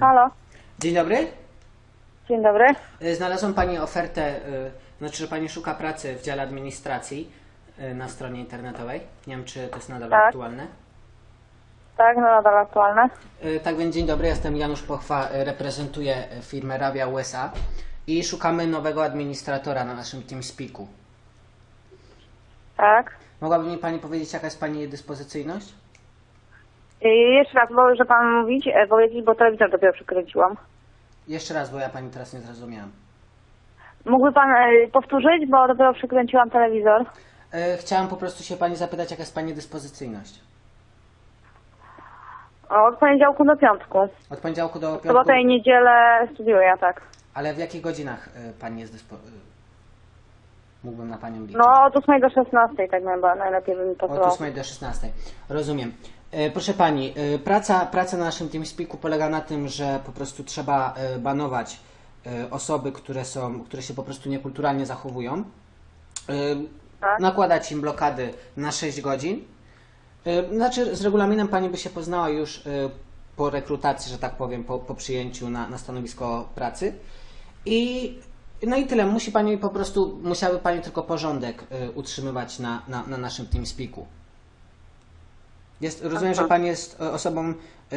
Halo, Dzień dobry. dzień dobry. Y, Znalazłam Pani ofertę, y, znaczy, że Pani szuka pracy w dziale administracji y, na stronie internetowej. Nie wiem, czy to jest nadal Tak. aktualne. Tak, no nadal aktualne. Y, Tak więc dzień dobry, jestem Janusz Pochwa, y, reprezentuję y, firmę Rawia USA i szukamy nowego administratora na naszym TeamSpeaku. Tak. Mogłaby mi Pani powiedzieć, jaka jest Pani dyspozycyjność? I jeszcze raz może pan mówić, e, powiedzieć, bo telewizor dopiero przykręciłam. Jeszcze raz, bo ja Pani teraz nie zrozumiałam. Mógłby pan e, powtórzyć, bo dopiero przykręciłam telewizor. Y, Chciałam po prostu się Pani zapytać, jaka jest Pani dyspozycyjność. Od poniedziałku do piątku. Od poniedziałku do piątku, Sobotę i niedzielę studiuję, tak. ale w jakich godzinach y, Pani jest dyspo... y, Mógłbym na Panią liczyć? No od 8 do 16 tak najlepiej by mi Od pasowało. 8 do 16. Rozumiem. E, Proszę Pani, e, praca, praca na naszym TeamSpeaku polega na tym, że po prostu trzeba e, banować osoby, które są, które się po prostu niekulturalnie zachowują. Tak. Nakładać im blokady na 6 godzin. Znaczy, z regulaminem Pani by się poznała już po rekrutacji, że tak powiem, po, po przyjęciu na, na stanowisko pracy. I no i tyle. Musi Pani po prostu, musiałaby Pani tylko porządek utrzymywać na, na, na naszym TeamSpeaku. Jest, rozumiem, że Pani jest e, osobą, y,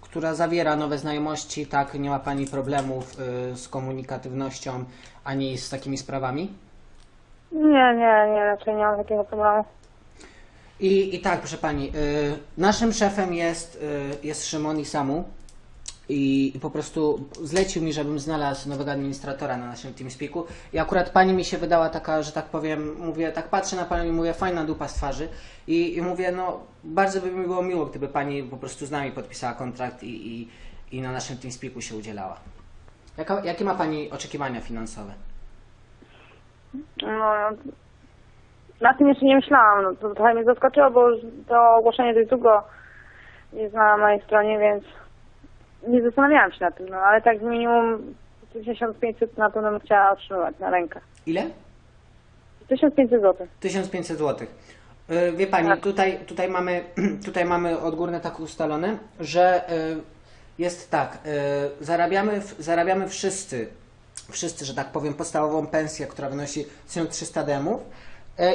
która zawiera nowe znajomości, tak? Nie ma Pani problemów y, z komunikatywnością ani z takimi sprawami? Nie, nie, nie, raczej nie mam takiego problemu. I, i tak, proszę Pani, y, naszym szefem jest, y, jest Szymon Isamu i, i po prostu zlecił mi, żebym znalazł nowego administratora na naszym TeamSpeaku i akurat Pani mi się wydała taka, że tak powiem, mówię, tak patrzę na Panią i mówię, fajna dupa z twarzy i, i mówię, no bardzo by mi było miło, gdyby Pani po prostu z nami podpisała kontrakt i, i, i na naszym TeamSpeaku się udzielała. Jaka, jakie ma Pani oczekiwania finansowe? No, na tym jeszcze nie myślałam. No, to trochę mnie zaskoczyło, bo to ogłoszenie dość długo jest na mojej stronie, więc nie zastanawiałam się nad tym. No, ale tak minimum 1500 na pewno bym chciała otrzymywać na rękę. Ile? 1500 zł. 1500 zł. Wie Pani, Tak. tutaj, tutaj, mamy, tutaj mamy odgórne tak ustalone, że y, jest tak, y, zarabiamy, zarabiamy wszyscy, wszyscy, że tak powiem, podstawową pensję, która wynosi 1300 demów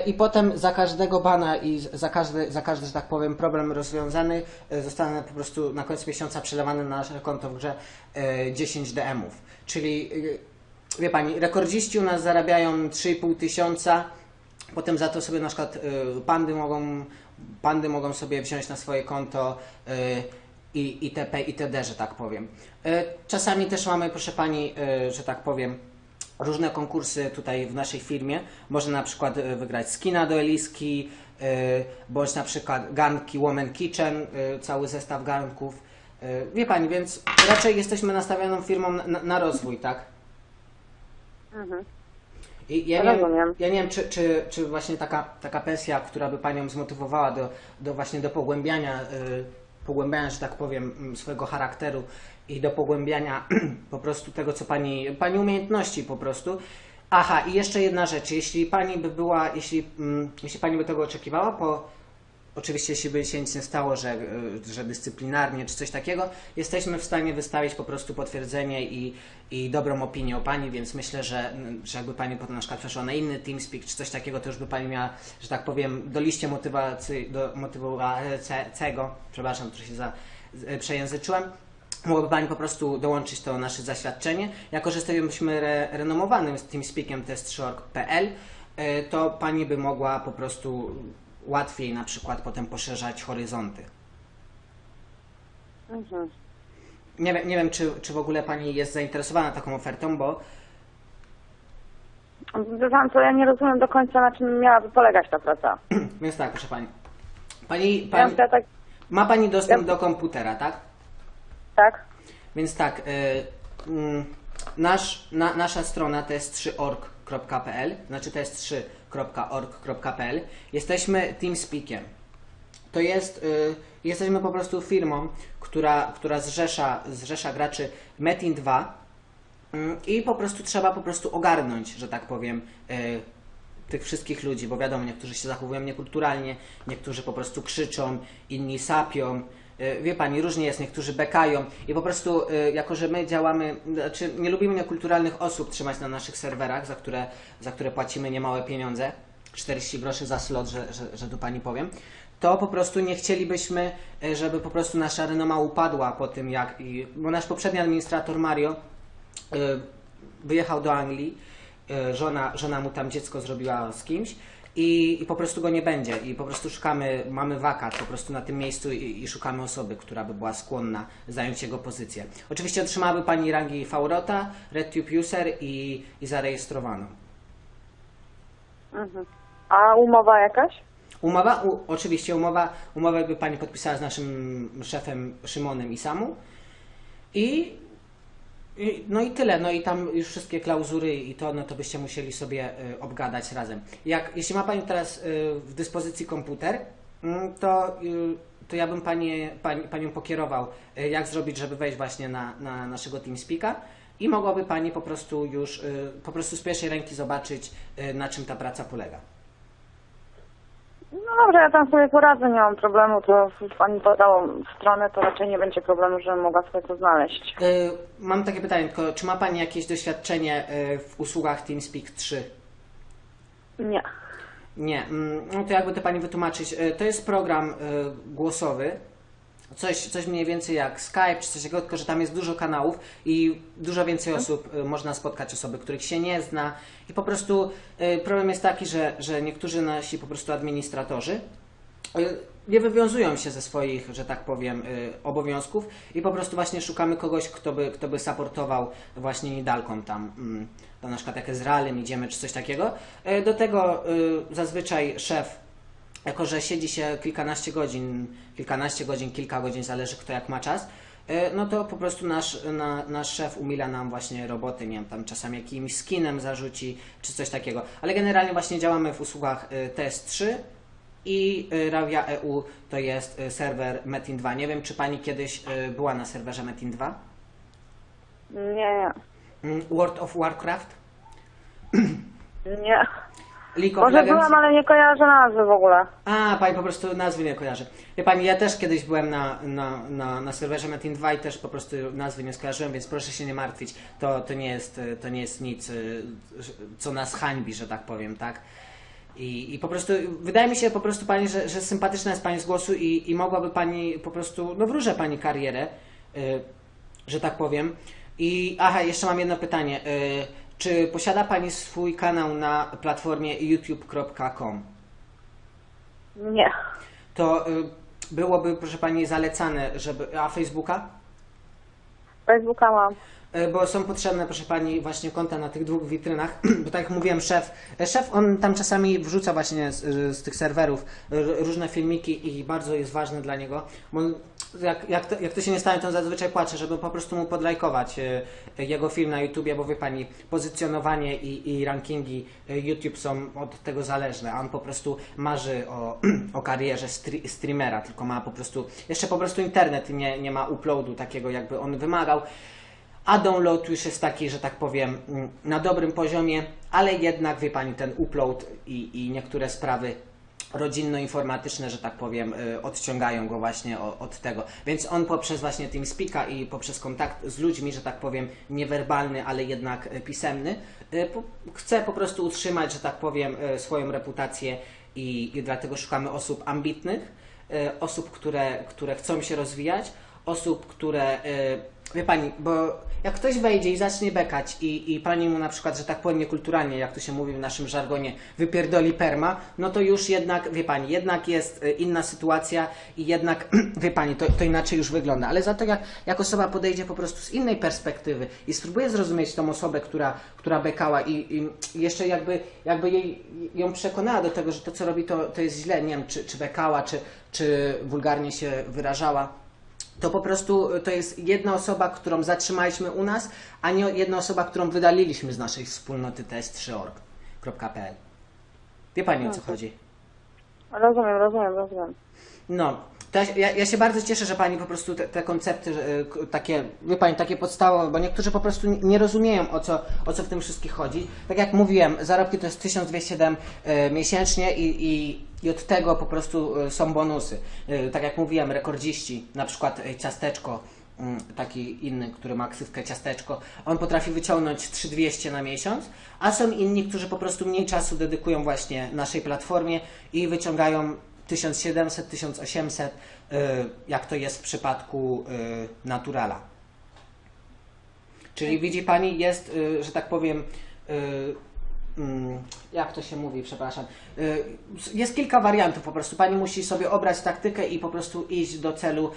i potem za każdego bana i za każdy, za każdy, że tak powiem, problem rozwiązany y, zostanie po prostu na końcu miesiąca przelewany na nasze konto w grze y, 10 DM-ów. Czyli Wie Pani, rekordziści u nas zarabiają 3,5 tysiąca, potem za to sobie na przykład pandy mogą, pandy mogą sobie wziąć na swoje konto i itp. itd., że tak powiem. Czasami też mamy, proszę Pani, że tak powiem, różne konkursy tutaj w naszej firmie. Można na przykład y, wygrać skina do Eliski, y, bądź na przykład garnki Woman Kitchen, y, cały zestaw garnków. Wie Pani, więc raczej jesteśmy nastawioną firmą na, na rozwój, tak? Mhm. I ja, nie Rozumiem. ja nie wiem, czy, czy, czy właśnie taka, taka pensja, która by Panią zmotywowała do, do właśnie do pogłębiania, pogłębiania, że tak powiem, mm, swojego charakteru i do pogłębiania po prostu tego, co Pani, Pani umiejętności po prostu. Aha, i jeszcze jedna rzecz, jeśli Pani by była, jeśli, mm, jeśli Pani by tego oczekiwała, po, Oczywiście, jeśli by się nic nie stało, że, y, że dyscyplinarnie czy coś takiego, jesteśmy w stanie wystawić po prostu potwierdzenie i, i dobrą opinię o Pani, więc myślę, że, że jakby Pani potem na przykład przeszła na inny TeamSpeak czy coś takiego, to już by Pani miała, że tak powiem, do liście motywacji, do motywującego, przepraszam, trochę się za, z- przejęzyczyłem, Mogłaby Pani po prostu dołączyć to nasze zaświadczenie. Jako, że jesteśmy re, renomowanym TeamSpeakiem test3org.pl, y, to Pani by mogła po prostu łatwiej na przykład potem poszerzać horyzonty. Mhm. Nie, wiem- nie wiem, czy, czy w ogóle Pani jest zainteresowana taką ofertą, bo Pan co, ja nie rozumiem do końca, na czym miałaby polegać ta praca. więc tak, proszę Pani. Pani, Ja pani chciała tak, ma Pani dostęp Ja- do komputera, tak? tak? Więc tak, y, mm, nasz, na, nasza strona to jest 3org.pl, znaczy to jest 3.org.pl. Jesteśmy TeamSpeakiem. To jest, y, jesteśmy po prostu firmą, która, która zrzesza, zrzesza graczy Metin 2 mm, i po prostu trzeba po prostu ogarnąć, że tak powiem, y, tych wszystkich ludzi, bo wiadomo, niektórzy się zachowują niekulturalnie, niektórzy po prostu krzyczą, inni sapią, Y, Wie pani, różnie jest, niektórzy bekają i po prostu, y, jako że my działamy, znaczy nie lubimy niekulturalnych osób trzymać na naszych serwerach, za które, za które płacimy niemałe pieniądze, 40 groszy za slot, że, że, że tu pani powiem, to po prostu nie chcielibyśmy, y, żeby po prostu nasza renoma upadła po tym, jak, bo nasz poprzedni administrator Mario wyjechał do Anglii, żona, żona mu tam dziecko zrobiła z kimś i, i po prostu go nie będzie i po prostu szukamy, mamy wakat po prostu na tym miejscu i, i szukamy osoby, która by była skłonna zająć jego pozycję. Oczywiście otrzymałaby Pani rangi Faurota, RedTube User i, i zarejestrowano. Mhm. A umowa jakaś? Umowa, u, oczywiście umowa, umowę by Pani podpisała z naszym szefem Szymonem Isamu i, i no i tyle, no i tam już wszystkie klauzury i to, no to byście musieli sobie y, obgadać razem. Jak, jeśli ma Pani teraz y, w dyspozycji komputer, mm, to, y, to ja bym Pani, pani, Panią pokierował, y, jak zrobić, żeby wejść właśnie na, na naszego TeamSpeaka i mogłaby Pani po prostu już, y, po prostu z pierwszej ręki zobaczyć, y, na czym ta praca polega. No dobrze, ja tam sobie poradzę, nie mam problemu, to pani podała stronę, to raczej nie będzie problemu, żebym mogła sobie to znaleźć. Y, Mam takie pytanie, tylko czy ma Pani jakieś doświadczenie y, w usługach TeamSpeak 3? Nie. Nie, mm, no to jakby to Pani wytłumaczyć. Y, To jest program y, głosowy, coś, coś mniej więcej jak Skype czy coś takiego, tylko że tam jest dużo kanałów i dużo więcej osób, y, można spotkać osoby, których się nie zna i po prostu y, problem jest taki, że, że niektórzy nasi po prostu administratorzy y, nie wywiązują się ze swoich, że tak powiem, y, obowiązków i po prostu właśnie szukamy kogoś, kto by, kto by supportował właśnie Nidalką tam, mm, na przykład jak z Realem idziemy czy coś takiego. Y, Do tego y, zazwyczaj szef, jako że siedzi się kilkanaście godzin, kilkanaście godzin, kilka godzin, zależy kto jak ma czas, y, no to po prostu nasz, na, nasz szef umila nam właśnie roboty, nie wiem, tam czasami jakimś skinem zarzuci, czy coś takiego. Ale generalnie właśnie działamy w usługach y, TS3 i y, Ravia EU to jest serwer Metin 2. Nie wiem, czy Pani kiedyś była na serwerze Metin 2? Nie, nie. Mm, World of Warcraft? Nie. League of Może Legends? byłam, ale nie kojarzę nazwy w ogóle. A, pani po prostu nazwy nie kojarzy. Wie pani, ja też kiedyś byłem na, na, na, na serwerze Metin 2 i też po prostu nazwy nie skojarzyłem, więc proszę się nie martwić. To, to, nie, jest, to nie jest nic, y, co nas hańbi, że tak powiem, tak? I, I po prostu wydaje mi się po prostu pani, że, że sympatyczna jest pani z głosu i, i mogłaby pani po prostu, no wróżę pani karierę, y, że tak powiem. I aha, jeszcze mam jedno pytanie. Y, czy posiada pani swój kanał na platformie youtube.com? Nie. to y, byłoby, proszę Pani, zalecane, żeby. A Facebooka? Facebooka mam. Y, Bo są potrzebne, proszę Pani, właśnie konta na tych dwóch witrynach, bo tak jak mówiłem, szef, szef on tam czasami wrzuca właśnie z, z tych serwerów różne filmiki i bardzo jest ważne dla niego, on, jak, jak, to, jak to się nie stanie, to zazwyczaj płacze, żeby po prostu mu podlajkować y, jego film na YouTubie, bo wie Pani, pozycjonowanie i, i rankingi y, YouTube są od tego zależne, a on po prostu marzy o, o karierze streamera, tylko ma po prostu, jeszcze po prostu internet nie, nie ma uploadu takiego, jakby on wymagał, a download już jest taki, że tak powiem, mm, na dobrym poziomie, ale jednak, wie Pani, ten upload i, i niektóre sprawy rodzinno-informatyczne, że tak powiem, y, odciągają go właśnie od tego. Więc on poprzez właśnie TeamSpeaka i poprzez kontakt z ludźmi, że tak powiem, niewerbalny, ale jednak y, pisemny, y, chce po prostu utrzymać, że tak powiem, swoją reputację i, dlatego szukamy osób ambitnych, osób, które, które chcą się rozwijać, osób, które. Wie pani, bo jak ktoś wejdzie i zacznie bekać i, i pani mu na przykład, że tak powiem niekulturalnie, jak to się mówi w naszym żargonie, wypierdoli perma, no to już jednak, wie pani, jednak jest y, inna sytuacja i jednak, wie pani, to, to inaczej już wygląda. Ale za to jak, jak osoba podejdzie po prostu z innej perspektywy i spróbuje zrozumieć tą osobę, która, która bekała i, i jeszcze jakby, jakby jej, ją przekonała do tego, że to co robi to, to jest źle, nie wiem, czy, czy bekała, czy, czy wulgarnie się wyrażała, to po prostu to jest jedna osoba, którą zatrzymaliśmy u nas, a nie jedna osoba, którą wydaliliśmy z naszej wspólnoty ts3org.pl. Wie Pani o co chodzi? Rozumiem, rozumiem, rozumiem. No, ja, ja się bardzo cieszę, że pani po prostu te, te koncepty y, takie, wie pani, takie podstawowe, bo niektórzy po prostu nie- rozumieją o co, o co w tym wszystkim chodzi. Tak jak mówiłem, zarobki to jest 1207 y, miesięcznie i, i, i od tego po prostu y, są bonusy. Tak jak mówiłem, rekordziści, na przykład ciasteczko, mm, taki inny, który ma ksywkę ciasteczko, on potrafi wyciągnąć 3200 na miesiąc, a są inni, którzy po prostu mniej czasu dedykują właśnie naszej platformie i wyciągają 1700, 1800, y, jak to jest w przypadku y, Naturala. Czyli widzi Pani, jest, y, że tak powiem, mm, jak to się mówi, przepraszam. Jest kilka wariantów po prostu. Pani musi sobie obrać taktykę i po prostu iść do celu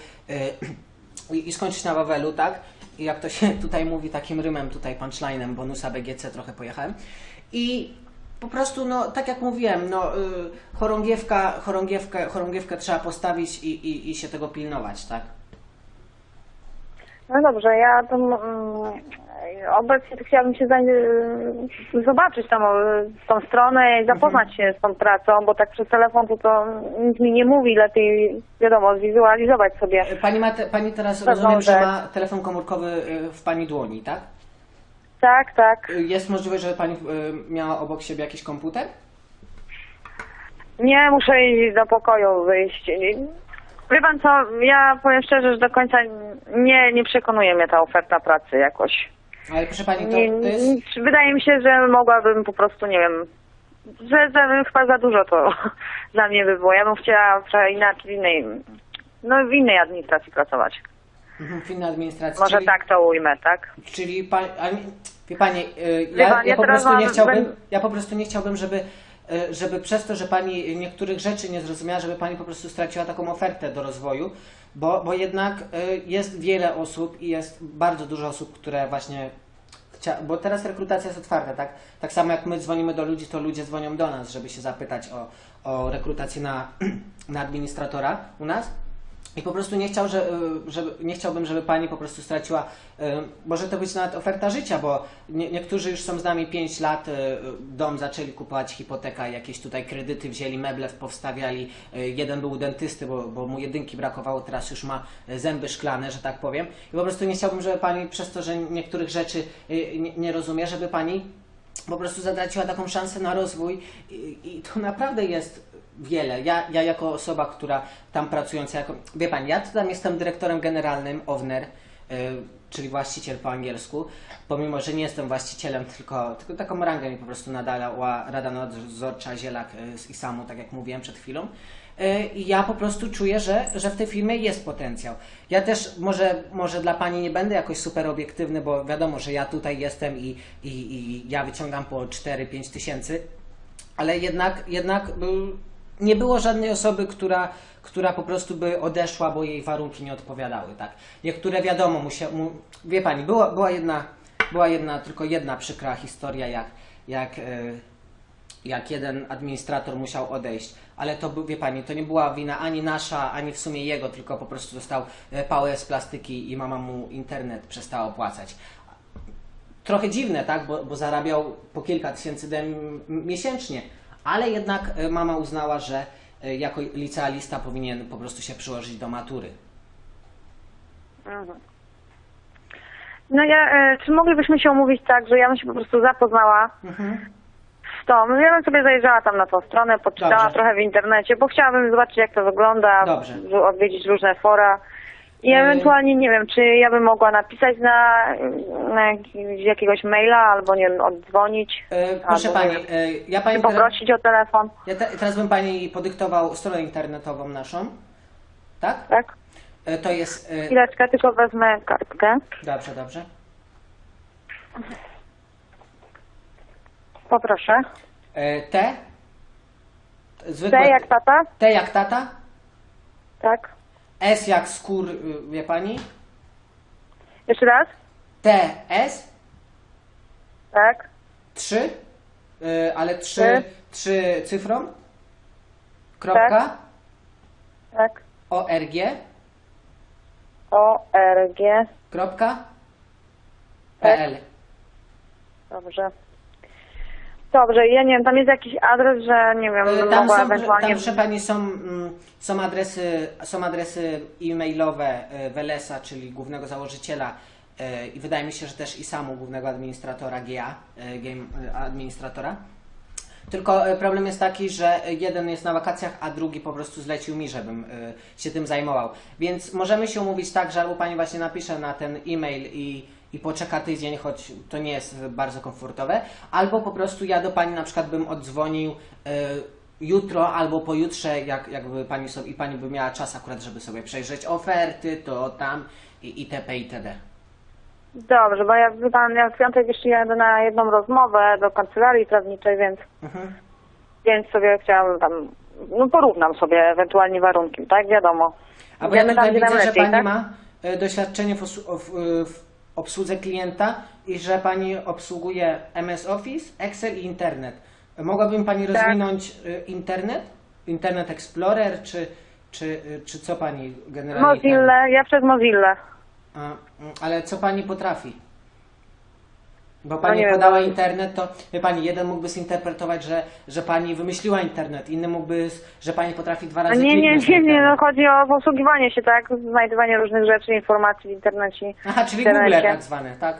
i skończyć na Wawelu, tak? I jak to się tutaj mówi takim rymem, tutaj punchlinem, bonusa BGC trochę pojechałem. I po prostu, no, tak jak mówiłem, no, y, chorągiewka, chorągiewkę, chorągiewkę trzeba postawić i, i, i się tego pilnować, tak? No dobrze, ja to mm, obecnie to chciałabym się za, zobaczyć tam e, tą stronę i zapoznać się z tą pracą, bo tak przez telefon to, to nic mi nie mówi, lepiej wiadomo, zwizualizować sobie. Pani, ma te, pani teraz rozumiem, że ma telefon komórkowy y, w Pani dłoni, tak? Tak, tak. Jest możliwość, żeby Pani y, miała obok siebie jakiś komputer? Nie, muszę iść do pokoju wyjść. Wie pan co, ja powiem szczerze, że do końca nie, nie przekonuje mnie ta oferta pracy jakoś. Ale proszę Pani, to, Nie, to jest... wydaje mi się, że mogłabym po prostu, nie wiem, że, że chyba za dużo to dla mnie by było. Ja bym chciała trochę inaczej, w innej, no w innej administracji pracować. Mhm, w innej administracji. Może czyli, tak to ujmę, tak? Czyli pani, nie- wie Pani, y, ja, pan, ja ja po prostu nie mam- chciałbym, ja po prostu nie chciałbym, żeby, y, żeby przez to, że Pani niektórych rzeczy nie zrozumiała, żeby Pani po prostu straciła taką ofertę do rozwoju, bo, bo jednak y, jest wiele osób i jest bardzo dużo osób, które właśnie bo teraz rekrutacja jest otwarta, tak? Tak samo jak my dzwonimy do ludzi, to ludzie dzwonią do nas, żeby się zapytać o, o rekrutację na, na administratora u nas. I po prostu nie, chciał, że, y, żeby, nie chciałbym, żeby pani po prostu straciła, y, może to być nawet oferta życia, bo nie, niektórzy już są z nami 5 lat, y, dom zaczęli kupować, hipoteka, jakieś tutaj kredyty wzięli, meble powstawiali, jeden był u dentysty, bo, bo mu jedynki brakowało, teraz już ma zęby szklane, że tak powiem. I po prostu nie chciałbym, żeby pani przez to, że niektórych rzeczy nie, nie rozumie, żeby pani po prostu zatraciła taką szansę na rozwój i, i to naprawdę jest wiele. Ja, ja jako osoba, która tam pracująca, jako, wie Pani, ja tam jestem dyrektorem generalnym OWNER, y, czyli właściciel po angielsku, pomimo, że nie jestem właścicielem, tylko, tylko taką rangę mi po prostu nadała Rada Nadzorcza Zielak y, z ISAM-u, tak jak mówiłem przed chwilą. Y, I ja po prostu czuję, że, że w tej firmie jest potencjał. Ja też może, może dla Pani nie będę jakoś super obiektywny, bo wiadomo, że ja tutaj jestem i, i, i ja wyciągam po 4-5 tysięcy, ale jednak, jednak y, nie było żadnej osoby, która, która po prostu by odeszła, bo jej warunki nie odpowiadały, tak. Niektóre wiadomo, musia, mu, wie Pani, była, była jedna, była jedna, tylko jedna przykra historia, jak, jak, y, jak jeden administrator musiał odejść, ale to, był- wie Pani, to nie była wina ani nasza, ani w sumie jego, tylko po prostu dostał e, pałę z plastyki i mama mu internet przestała opłacać. Trochę dziwne, tak, bo, bo zarabiał po kilka tysięcy dem miesięcznie, ale jednak e, mama uznała, że e, jako licealista powinien po prostu się przyłożyć do matury. Mhm. No ja, czy moglibyśmy się umówić tak, że ja bym się po prostu zapoznała z tą, no ja bym sobie zajrzała tam na tą stronę, poczytała Dobrze. trochę w internecie, bo chciałabym zobaczyć jak to wygląda, Dobrze. odwiedzić różne fora i ewentualnie nie wiem, czy ja bym mogła napisać na, na jakiegoś maila albo nie wiem, oddzwonić. E, proszę albo, Pani, e, ja Pani poprosić o telefon, ja te, teraz bym Pani podyktował stronę internetową naszą, tak? tak? E, to jest, e, Chwileczkę, tylko wezmę kartkę. dobrze, dobrze. Poproszę. E, T, zwykłe, C jak tata? T jak tata, Tak. S jak skór, y, wie Pani, Jeszcze raz? T, S, Tak. 3, y, ale 3, Trzy. 3 cyfrą, kropka, Tak. O, R, G, O, R, G. kropka, Tak. PL. Dobrze. Dobrze, ja nie wiem, tam jest jakiś adres, że nie wiem, E, bym Tam mogła są, ewentualnie... tam, proszę pani, są, mm, są adresy, są adresy e-mailowe e, Welesa, czyli głównego założyciela e, i wydaje mi się, że też i samu głównego administratora GA, game administratora. Tylko problem jest taki, że jeden jest na wakacjach, a drugi po prostu zlecił mi, żebym się tym zajmował. Więc możemy się umówić tak, że albo pani właśnie napisze na ten e-mail i, i poczeka tydzień, choć to nie jest bardzo komfortowe, albo po prostu ja do pani na przykład bym oddzwonił e, jutro albo pojutrze, jak, jakby pani sobie, i pani by miała czas akurat, żeby sobie przejrzeć oferty, to tam i itp. itd. Dobrze, bo ja, wie pan, ja w piątek jeszcze jadę na jedną rozmowę do kancelarii prawniczej, więc, Mhm. więc sobie chciałam tam, no porównam sobie ewentualnie warunki, tak, wiadomo. A bo ja nam widzę, że Pani tak? ma e, doświadczenie w, w, e, w obsłudze klienta i że Pani obsługuje MS Office, Excel i Internet. Mogłaby mi Pani Tak. rozwinąć e, Internet? Internet Explorer, czy, czy, e, czy co Pani generalnie... Mozilla, ja przez Mozilla. A, mm, ale co Pani potrafi? Bo No Pani nie wiem, podała internet, to wie Pani, jeden mógłby zinterpretować, że, że Pani wymyśliła internet, inny mógłby, że Pani potrafi dwa razy nie, nie, w nie, nie, no chodzi o posługiwanie się, tak, znajdywanie różnych rzeczy, informacji w internecie. Aha, czyli internecie. Google tak zwane, tak?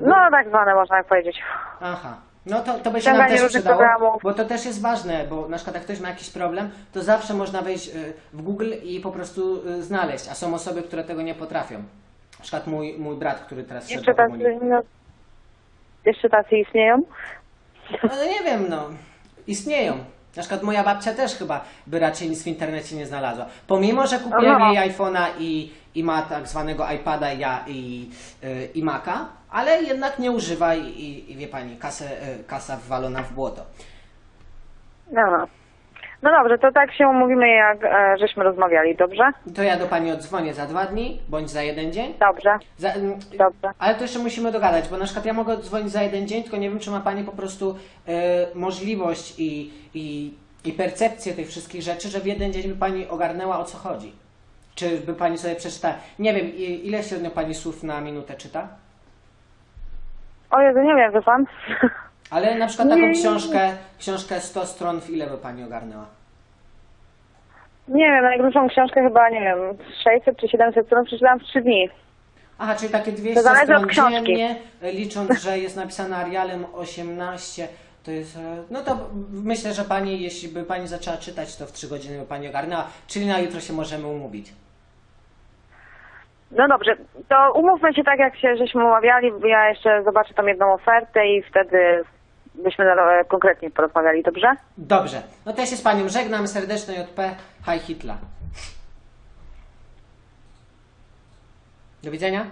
No, tak zwane można tak powiedzieć. Aha. No to, to by się nam też przydało, programów. bo to też jest ważne, bo na przykład jak ktoś ma jakiś problem, to zawsze można wejść y, w Google i po prostu y, znaleźć, a są osoby, które tego nie potrafią. Na przykład mój, mój brat, który teraz szedł Jeszcze do komunii. Jeszcze tacy istnieją? No, no nie wiem, no. Istnieją. Na przykład moja babcia też chyba by raczej nic w internecie nie znalazła. Pomimo, że kupiłem Aha. jej iPhone'a i, i ma tak zwanego iPada ja i, y, i Maca, ale jednak nie używa i, i, i wie pani, kasę, y, kasa wwalona w błoto. No. No dobrze, to tak się umówimy, jak e, żeśmy rozmawiali, dobrze? To ja do pani odzwonię za dwa dni, bądź za jeden dzień. Dobrze, Za, mm, dobrze. ale to jeszcze musimy dogadać, bo na przykład ja mogę odzwonić za jeden dzień, tylko nie wiem, czy ma pani po prostu e, możliwość i, i, i percepcję tych wszystkich rzeczy, że w jeden dzień by pani ogarnęła o co chodzi. Czy by pani sobie przeczytała. Nie wiem, i- ile średnio pani słów na minutę czyta? O Jezu, nie wiem, wie pan? Ale na przykład taką Nie. książkę, książkę 100 stron, w ile by pani ogarnęła? Nie wiem, najgrubszą książkę chyba, nie wiem, 600 czy 700 stron przeczytałam w 3 dni. Aha, czyli takie 200 zależy od stron książki. dziennie, licząc, że jest napisane Arialem 18, to jest, e, no to myślę, że Pani, jeśli by Pani zaczęła czytać, to w 3 godziny by Pani ogarnęła, czyli na jutro się możemy umówić. No dobrze, to umówmy się tak, jak się żeśmy umawiali. Ja jeszcze zobaczę tam jedną ofertę i wtedy byśmy na- konkretnie porozmawiali, dobrze? Dobrze, no to ja się z Panią żegnam, serdeczne JP, Hi Hitler. Do widzenia.